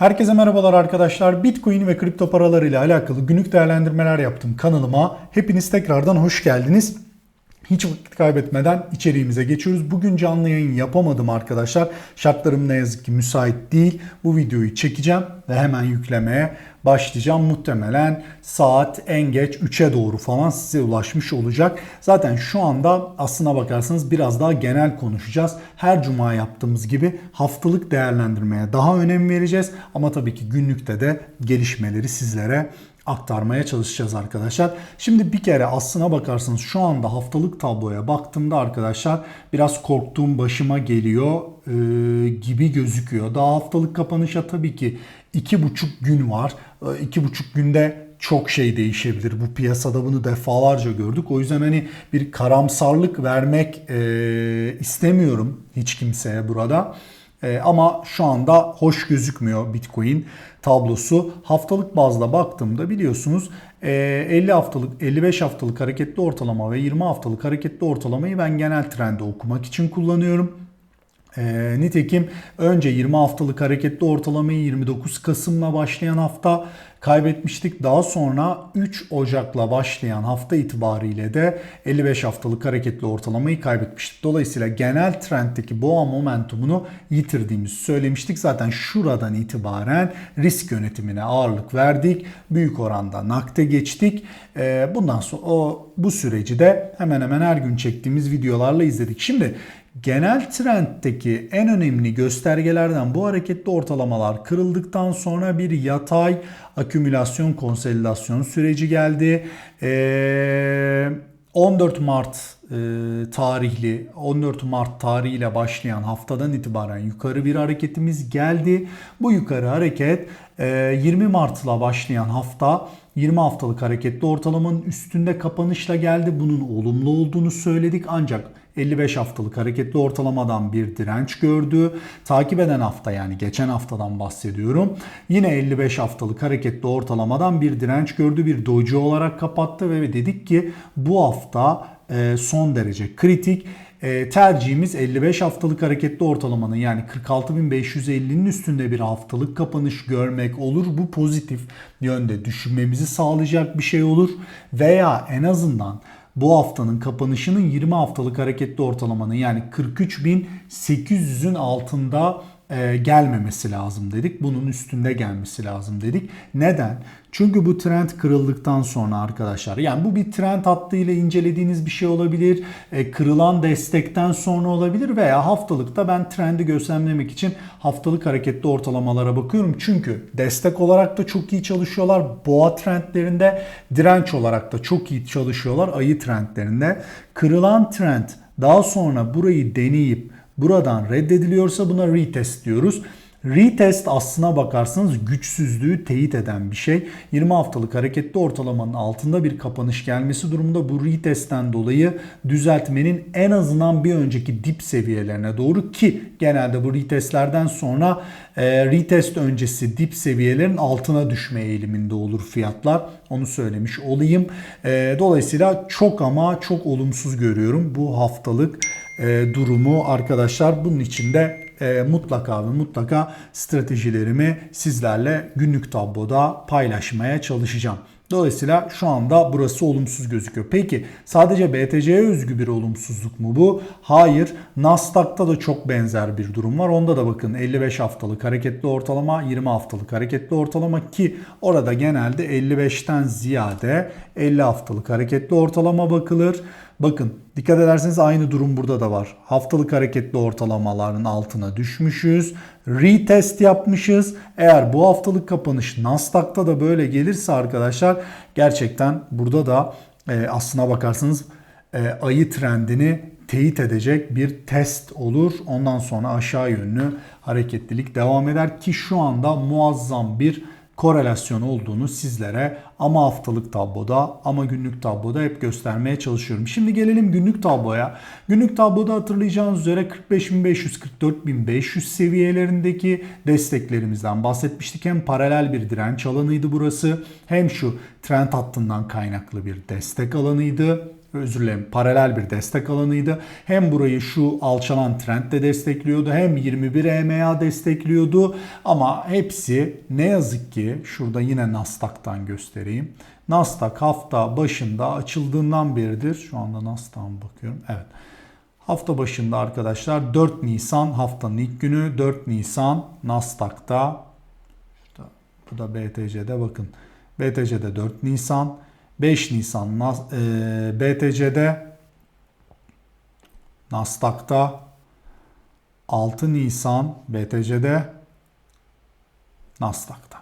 Herkese merhabalar arkadaşlar. Bitcoin ve kripto paralar ile alakalı günlük değerlendirmeler yaptım kanalıma. Hepiniz tekrardan hoş geldiniz. Hiç vakit kaybetmeden içeriğimize geçiyoruz. Bugün canlı yayın yapamadım arkadaşlar. Şartlarım ne yazık ki müsait değil. Bu videoyu çekeceğim ve hemen yüklemeye başlayacağım. Muhtemelen saat en geç 3'e doğru falan size ulaşmış olacak. Zaten şu anda aslına bakarsanız biraz daha genel konuşacağız. Her cuma yaptığımız gibi haftalık değerlendirmeye daha önem vereceğiz. Ama tabii ki günlükte de gelişmeleri sizlere aktarmaya çalışacağız arkadaşlar. Şimdi bir kere aslına bakarsanız şu anda haftalık tabloya baktığımda arkadaşlar biraz korktuğum başıma geliyor e, gibi gözüküyor. Daha haftalık kapanışa tabii ki iki buçuk gün var. E, iki buçuk günde çok şey değişebilir. Bu piyasada bunu defalarca gördük. O yüzden hani bir karamsarlık vermek e, istemiyorum hiç kimseye burada. E, ama şu anda hoş gözükmüyor Bitcoin tablosu. Haftalık bazda baktığımda biliyorsunuz e, 50 haftalık, 55 haftalık hareketli ortalama ve 20 haftalık hareketli ortalamayı ben genel trendi okumak için kullanıyorum. E, nitekim önce 20 haftalık hareketli ortalamayı 29 Kasım'la başlayan hafta kaybetmiştik. Daha sonra 3 Ocak'la başlayan hafta itibariyle de 55 haftalık hareketli ortalamayı kaybetmiştik. Dolayısıyla genel trenddeki boğa momentumunu yitirdiğimizi söylemiştik. Zaten şuradan itibaren risk yönetimine ağırlık verdik. Büyük oranda nakde geçtik. Ee, bundan sonra o bu süreci de hemen hemen her gün çektiğimiz videolarla izledik. Şimdi Genel trenddeki en önemli göstergelerden bu hareketli ortalamalar kırıldıktan sonra bir yatay akümülasyon konsolidasyon süreci geldi. Ee, 14 Mart e, tarihli 14 Mart tarihiyle başlayan haftadan itibaren yukarı bir hareketimiz geldi. Bu yukarı hareket e, 20 Mart'la başlayan hafta 20 haftalık hareketli ortalamanın üstünde kapanışla geldi. Bunun olumlu olduğunu söyledik ancak 55 haftalık hareketli ortalamadan bir direnç gördü. Takip eden hafta yani geçen haftadan bahsediyorum. Yine 55 haftalık hareketli ortalamadan bir direnç gördü. Bir doji olarak kapattı ve dedik ki bu hafta e, son derece kritik. E, tercihimiz 55 haftalık hareketli ortalamanın yani 46.550'nin üstünde bir haftalık kapanış görmek olur. Bu pozitif yönde düşünmemizi sağlayacak bir şey olur. Veya en azından bu haftanın kapanışının 20 haftalık hareketli ortalamanın yani 43.800'ün altında e, gelmemesi lazım dedik. Bunun üstünde gelmesi lazım dedik. Neden? Çünkü bu trend kırıldıktan sonra arkadaşlar yani bu bir trend hattıyla incelediğiniz bir şey olabilir. E, kırılan destekten sonra olabilir veya haftalıkta ben trendi gözlemlemek için haftalık hareketli ortalamalara bakıyorum. Çünkü destek olarak da çok iyi çalışıyorlar. Boğa trendlerinde direnç olarak da çok iyi çalışıyorlar ayı trendlerinde. Kırılan trend daha sonra burayı deneyip buradan reddediliyorsa buna retest diyoruz. Retest aslına bakarsanız güçsüzlüğü teyit eden bir şey. 20 haftalık hareketli ortalamanın altında bir kapanış gelmesi durumunda bu retestten dolayı düzeltmenin en azından bir önceki dip seviyelerine doğru ki genelde bu retestlerden sonra e, retest öncesi dip seviyelerin altına düşme eğiliminde olur fiyatlar. Onu söylemiş olayım. E, dolayısıyla çok ama çok olumsuz görüyorum bu haftalık e, durumu arkadaşlar. Bunun için de e, mutlaka ve mutlaka stratejilerimi sizlerle günlük tabloda paylaşmaya çalışacağım. Dolayısıyla şu anda burası olumsuz gözüküyor. Peki sadece BTC'ye özgü bir olumsuzluk mu bu? Hayır. Nasdaq'ta da çok benzer bir durum var. Onda da bakın 55 haftalık hareketli ortalama, 20 haftalık hareketli ortalama ki orada genelde 55'ten ziyade 50 haftalık hareketli ortalama bakılır. Bakın dikkat ederseniz aynı durum burada da var. Haftalık hareketli ortalamaların altına düşmüşüz. Retest yapmışız. Eğer bu haftalık kapanış Nasdaq'ta da böyle gelirse arkadaşlar gerçekten burada da e, aslına bakarsanız e, ayı trendini teyit edecek bir test olur. Ondan sonra aşağı yönlü hareketlilik devam eder ki şu anda muazzam bir korelasyon olduğunu sizlere ama haftalık tabloda ama günlük tabloda hep göstermeye çalışıyorum. Şimdi gelelim günlük tabloya. Günlük tabloda hatırlayacağınız üzere 45.500-44.500 seviyelerindeki desteklerimizden bahsetmiştik. Hem paralel bir direnç alanıydı burası hem şu trend hattından kaynaklı bir destek alanıydı. Özür dilerim paralel bir destek alanıydı. Hem burayı şu alçalan trend de destekliyordu hem 21 EMA destekliyordu ama hepsi ne yazık ki şurada yine Nasdaq'tan göstereyim. Nasdaq hafta başında açıldığından beridir. Şu anda Nasdaq'a bakıyorum. Evet. Hafta başında arkadaşlar 4 Nisan haftanın ilk günü 4 Nisan Nasdaq'ta bu da BTC'de bakın. BTC'de 4 Nisan 5 Nisan e, BTC'de Nasdaq'ta 6 Nisan BTC'de Nasdaq'ta.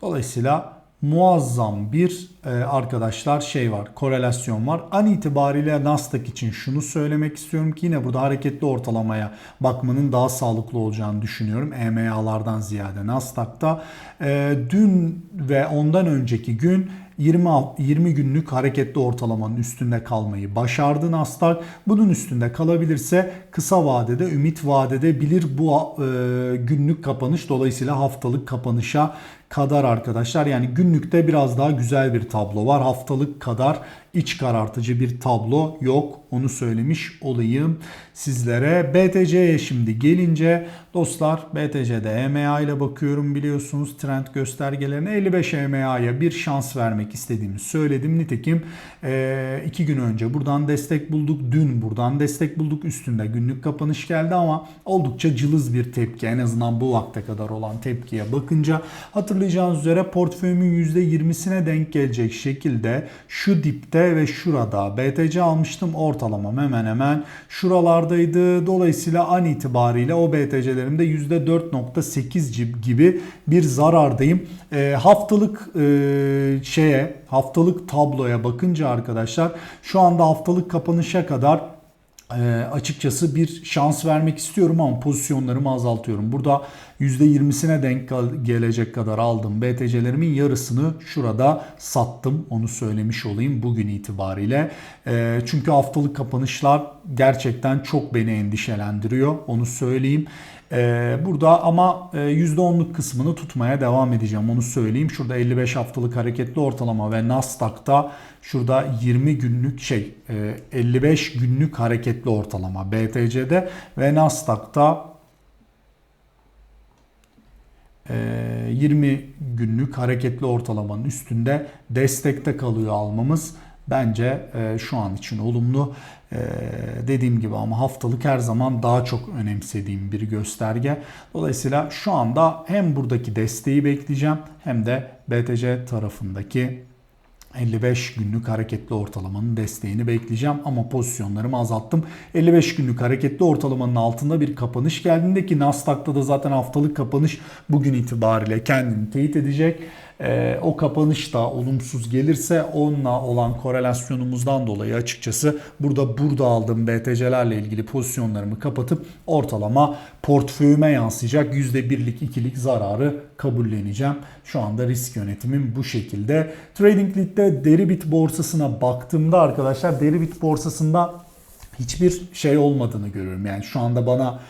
Dolayısıyla muazzam bir e, arkadaşlar şey var, korelasyon var. An itibariyle Nasdaq için şunu söylemek istiyorum ki yine burada hareketli ortalamaya bakmanın daha sağlıklı olacağını düşünüyorum. EMA'lardan ziyade Nasdaq'ta. E, dün ve ondan önceki gün 20, 20 günlük hareketli ortalamanın üstünde kalmayı başardı Nasdaq. Bunun üstünde kalabilirse kısa vadede, ümit vadede bilir bu e, günlük kapanış dolayısıyla haftalık kapanışa kadar arkadaşlar. Yani günlükte biraz daha güzel bir tablo var. Haftalık kadar iç karartıcı bir tablo yok. Onu söylemiş olayım sizlere. BTC'ye şimdi gelince dostlar BTC'de EMA ile bakıyorum biliyorsunuz trend göstergelerine 55 EMA'ya bir şans vermek istediğimi söyledim. Nitekim iki gün önce buradan destek bulduk. Dün buradan destek bulduk. Üstünde günlük kapanış geldi ama oldukça cılız bir tepki. En azından bu vakte kadar olan tepkiye bakınca hatırlayacağınız üzere portföyümün %20'sine denk gelecek şekilde şu dipte ve şurada BTC almıştım. Ortalamam hemen hemen şuralardaydı. Dolayısıyla an itibariyle o BTC'lerimde %4.8 gibi bir zarardayım. E, haftalık e, şeye, haftalık tabloya bakınca arkadaşlar şu anda haftalık kapanışa kadar e, açıkçası bir şans vermek istiyorum ama pozisyonlarımı azaltıyorum. Burada %20'sine denk gelecek kadar aldım BTC'lerimin yarısını şurada sattım. Onu söylemiş olayım bugün itibariyle. E, çünkü haftalık kapanışlar gerçekten çok beni endişelendiriyor. Onu söyleyeyim. Ee, burada ama %10'luk e, kısmını tutmaya devam edeceğim onu söyleyeyim. Şurada 55 haftalık hareketli ortalama ve Nasdaq'ta şurada 20 günlük şey 55 e, günlük hareketli ortalama BTC'de ve Nasdaq'ta 20 e, günlük hareketli ortalamanın üstünde destekte kalıyor almamız. Bence e, şu an için olumlu. E, dediğim gibi ama haftalık her zaman daha çok önemsediğim bir gösterge. Dolayısıyla şu anda hem buradaki desteği bekleyeceğim hem de BTC tarafındaki 55 günlük hareketli ortalamanın desteğini bekleyeceğim ama pozisyonlarımı azalttım. 55 günlük hareketli ortalamanın altında bir kapanış geldiğinde ki Nasdaq'ta da zaten haftalık kapanış bugün itibariyle kendini teyit edecek. Ee, o kapanış da olumsuz gelirse onunla olan korelasyonumuzdan dolayı açıkçası burada burada aldığım BTC'lerle ilgili pozisyonlarımı kapatıp ortalama portföyüme yansıyacak %1'lik 2'lik zararı kabulleneceğim. Şu anda risk yönetimim bu şekilde. Trading Lead'de Deribit borsasına baktığımda arkadaşlar Deribit borsasında hiçbir şey olmadığını görüyorum. Yani şu anda bana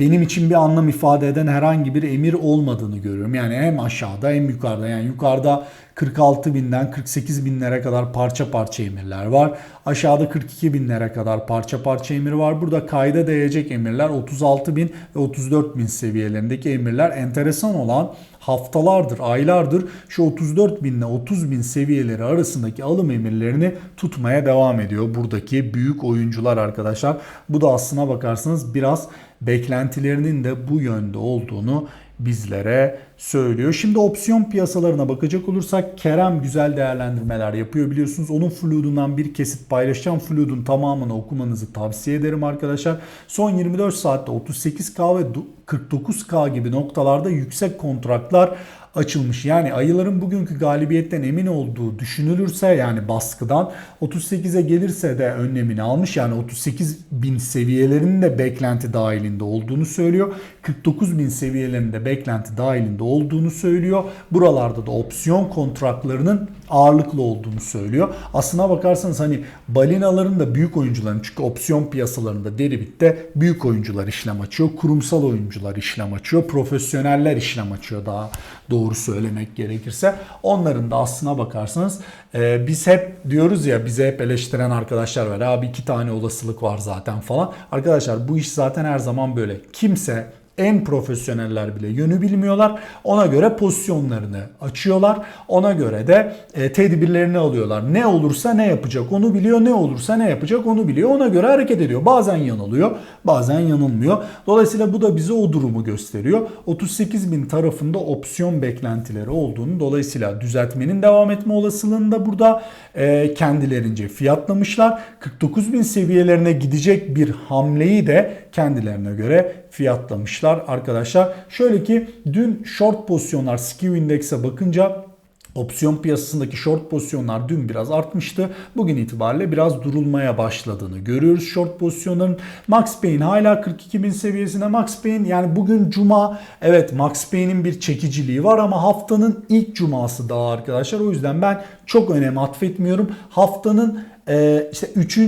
benim için bir anlam ifade eden herhangi bir emir olmadığını görüyorum. Yani hem aşağıda hem yukarıda. Yani yukarıda 46 binden 48 binlere kadar parça parça emirler var. Aşağıda 42 binlere kadar parça parça emir var. Burada kayda değecek emirler 36 bin ve 34 bin seviyelerindeki emirler. Enteresan olan haftalardır, aylardır şu 34 bin ile 30 bin seviyeleri arasındaki alım emirlerini tutmaya devam ediyor. Buradaki büyük oyuncular arkadaşlar. Bu da aslına bakarsanız biraz beklentilerinin de bu yönde olduğunu bizlere söylüyor. Şimdi opsiyon piyasalarına bakacak olursak Kerem güzel değerlendirmeler yapıyor biliyorsunuz. Onun Fluid'undan bir kesit paylaşacağım. Fluid'un tamamını okumanızı tavsiye ederim arkadaşlar. Son 24 saatte 38K ve 49K gibi noktalarda yüksek kontratlar açılmış. Yani ayıların bugünkü galibiyetten emin olduğu düşünülürse yani baskıdan 38'e gelirse de önlemini almış. Yani 38 bin seviyelerinin de beklenti dahilinde olduğunu söylüyor. 49 bin seviyelerinde beklenti dahilinde olduğunu söylüyor. Buralarda da opsiyon kontratlarının ağırlıklı olduğunu söylüyor. Aslına bakarsanız hani balinaların da büyük oyuncuların çünkü opsiyon piyasalarında Deribit'te büyük oyuncular işlem açıyor. Kurumsal oyuncular işlem açıyor. Profesyoneller işlem açıyor daha doğru söylemek gerekirse. Onların da aslına bakarsanız e, biz hep diyoruz ya bize hep eleştiren arkadaşlar var. Abi iki tane olasılık var zaten falan. Arkadaşlar bu iş zaten her zaman böyle. Kimse en profesyoneller bile yönü bilmiyorlar. Ona göre pozisyonlarını açıyorlar. Ona göre de e, tedbirlerini alıyorlar. Ne olursa ne yapacak onu biliyor. Ne olursa ne yapacak onu biliyor. Ona göre hareket ediyor. Bazen yanılıyor, bazen yanılmıyor. Dolayısıyla bu da bize o durumu gösteriyor. 38 bin tarafında opsiyon beklentileri olduğunu dolayısıyla düzeltmenin devam etme olasılığını da burada e, kendilerince fiyatlamışlar. 49 bin seviyelerine gidecek bir hamleyi de kendilerine göre fiyatlamışlar arkadaşlar. Şöyle ki dün short pozisyonlar skew indekse bakınca Opsiyon piyasasındaki short pozisyonlar dün biraz artmıştı. Bugün itibariyle biraz durulmaya başladığını görüyoruz short pozisyonların. Max Payne hala 42.000 seviyesinde. Max Payne yani bugün cuma evet Max Payne'in bir çekiciliği var ama haftanın ilk cuması daha arkadaşlar. O yüzden ben çok önem atfetmiyorum. Haftanın ee, işte 3.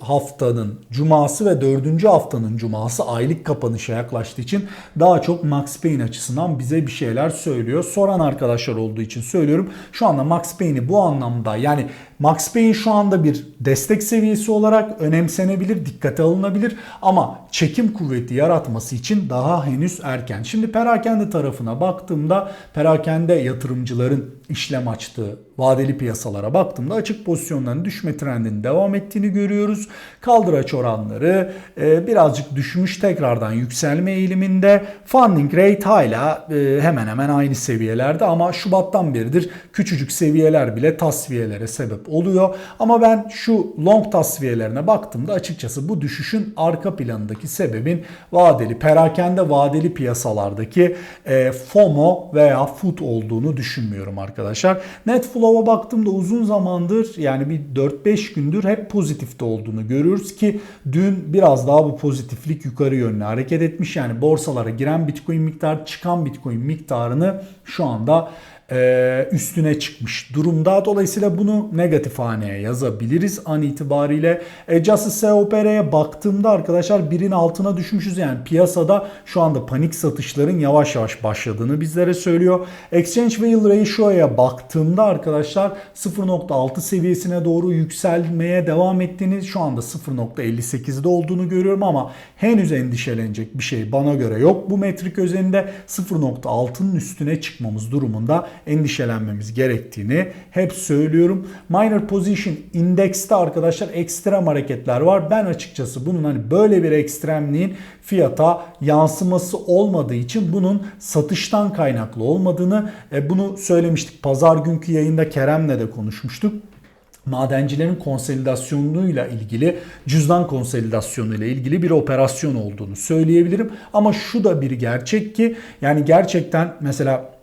haftanın cuması ve 4. haftanın cuması aylık kapanışa yaklaştığı için daha çok Max Payne açısından bize bir şeyler söylüyor. Soran arkadaşlar olduğu için söylüyorum. Şu anda Max Payne'i bu anlamda yani Max Payne şu anda bir destek seviyesi olarak önemsenebilir, dikkate alınabilir ama çekim kuvveti yaratması için daha henüz erken. Şimdi perakende tarafına baktığımda perakende yatırımcıların işlem açtığı vadeli piyasalara baktığımda açık pozisyonların düşme trendinin devam ettiğini görüyoruz. Kaldıraç oranları e, birazcık düşmüş tekrardan yükselme eğiliminde. Funding rate hala e, hemen hemen aynı seviyelerde ama Şubat'tan beridir küçücük seviyeler bile tasfiyelere sebep oluyor. Ama ben şu long tasfiyelerine baktığımda açıkçası bu düşüşün arka planındaki sebebin vadeli, perakende vadeli piyasalardaki e, FOMO veya FUT olduğunu düşünmüyorum arkadaşlar. Net flow'a baktığımda uzun zamandır yani bir 4-5 gündür hep pozitifte olduğunu görüyoruz ki dün biraz daha bu pozitiflik yukarı yönlü hareket etmiş. Yani borsalara giren Bitcoin miktarı çıkan Bitcoin miktarını şu anda e, üstüne çıkmış durumda. Dolayısıyla bunu negatif haneye yazabiliriz an itibariyle. E, Justice COPR'ye baktığımda arkadaşlar birin altına düşmüşüz. Yani piyasada şu anda panik satışların yavaş yavaş başladığını bizlere söylüyor. Exchange Value Ratio'ya baktığımda arkadaşlar 0.6 seviyesine doğru yükselmeye devam ettiğini şu anda 0.58'de olduğunu görüyorum ama henüz endişelenecek bir şey bana göre yok. Bu metrik özelinde 0.6'nın üstüne çıkmamız durumunda endişelenmemiz gerektiğini hep söylüyorum. Minor Position Index'te arkadaşlar ekstrem hareketler var. Ben açıkçası bunun hani böyle bir ekstremliğin fiyata yansıması olmadığı için bunun satıştan kaynaklı olmadığını e, bunu söylemiştik. Pazar günkü yayında Kerem'le de konuşmuştuk madencilerin konsolidasyonuyla ilgili, cüzdan konsolidasyonu ile ilgili bir operasyon olduğunu söyleyebilirim. Ama şu da bir gerçek ki yani gerçekten mesela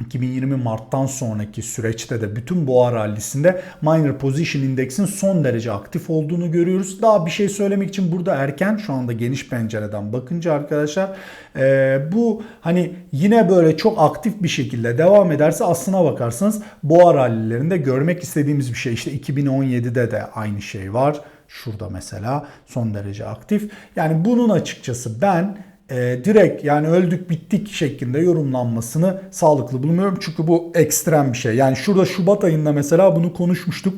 2020 Mart'tan sonraki süreçte de bütün boğa rallisinde minor position indeksin son derece aktif olduğunu görüyoruz. Daha bir şey söylemek için burada erken şu anda geniş pencereden bakınca arkadaşlar e, bu hani yine böyle çok aktif bir şekilde devam ederse aslına bakarsanız boğa rallilerinde görmek istediğimiz bir şey. İşte 2017'de de aynı şey var. Şurada mesela son derece aktif. Yani bunun açıkçası ben e, direkt yani öldük bittik şeklinde yorumlanmasını sağlıklı bulmuyorum. Çünkü bu ekstrem bir şey. Yani şurada Şubat ayında mesela bunu konuşmuştuk.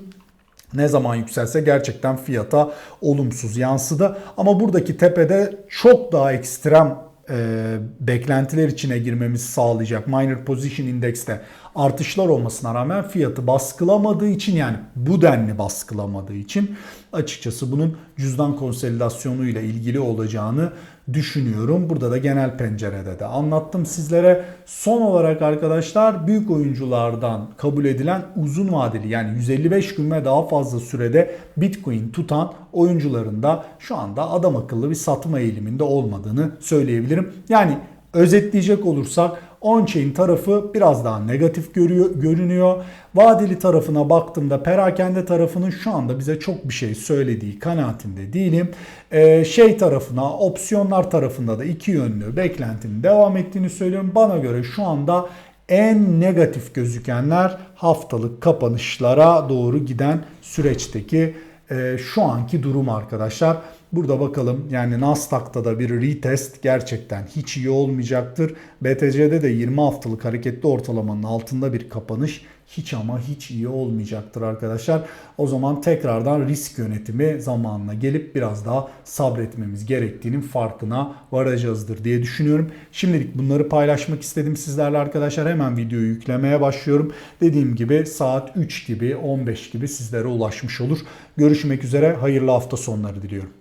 Ne zaman yükselse gerçekten fiyata olumsuz yansıdı. Ama buradaki tepede çok daha ekstrem e, beklentiler içine girmemizi sağlayacak Minor Position Index'te artışlar olmasına rağmen fiyatı baskılamadığı için yani bu denli baskılamadığı için açıkçası bunun cüzdan konsolidasyonu ile ilgili olacağını düşünüyorum. Burada da genel pencerede de anlattım sizlere. Son olarak arkadaşlar büyük oyunculardan kabul edilen uzun vadeli yani 155 gün ve daha fazla sürede Bitcoin tutan oyuncuların da şu anda adam akıllı bir satma eğiliminde olmadığını söyleyebilirim. Yani özetleyecek olursak On-chain tarafı biraz daha negatif görüyor, görünüyor. Vadeli tarafına baktığımda perakende tarafının şu anda bize çok bir şey söylediği kanaatinde değilim. Ee, şey tarafına, opsiyonlar tarafında da iki yönlü beklentinin devam ettiğini söylüyorum. Bana göre şu anda en negatif gözükenler haftalık kapanışlara doğru giden süreçteki e, şu anki durum arkadaşlar. Burada bakalım yani Nasdaq'ta da bir retest gerçekten hiç iyi olmayacaktır. BTC'de de 20 haftalık hareketli ortalamanın altında bir kapanış hiç ama hiç iyi olmayacaktır arkadaşlar. O zaman tekrardan risk yönetimi zamanına gelip biraz daha sabretmemiz gerektiğinin farkına varacağızdır diye düşünüyorum. Şimdilik bunları paylaşmak istedim sizlerle arkadaşlar. Hemen videoyu yüklemeye başlıyorum. Dediğim gibi saat 3 gibi 15 gibi sizlere ulaşmış olur. Görüşmek üzere. Hayırlı hafta sonları diliyorum.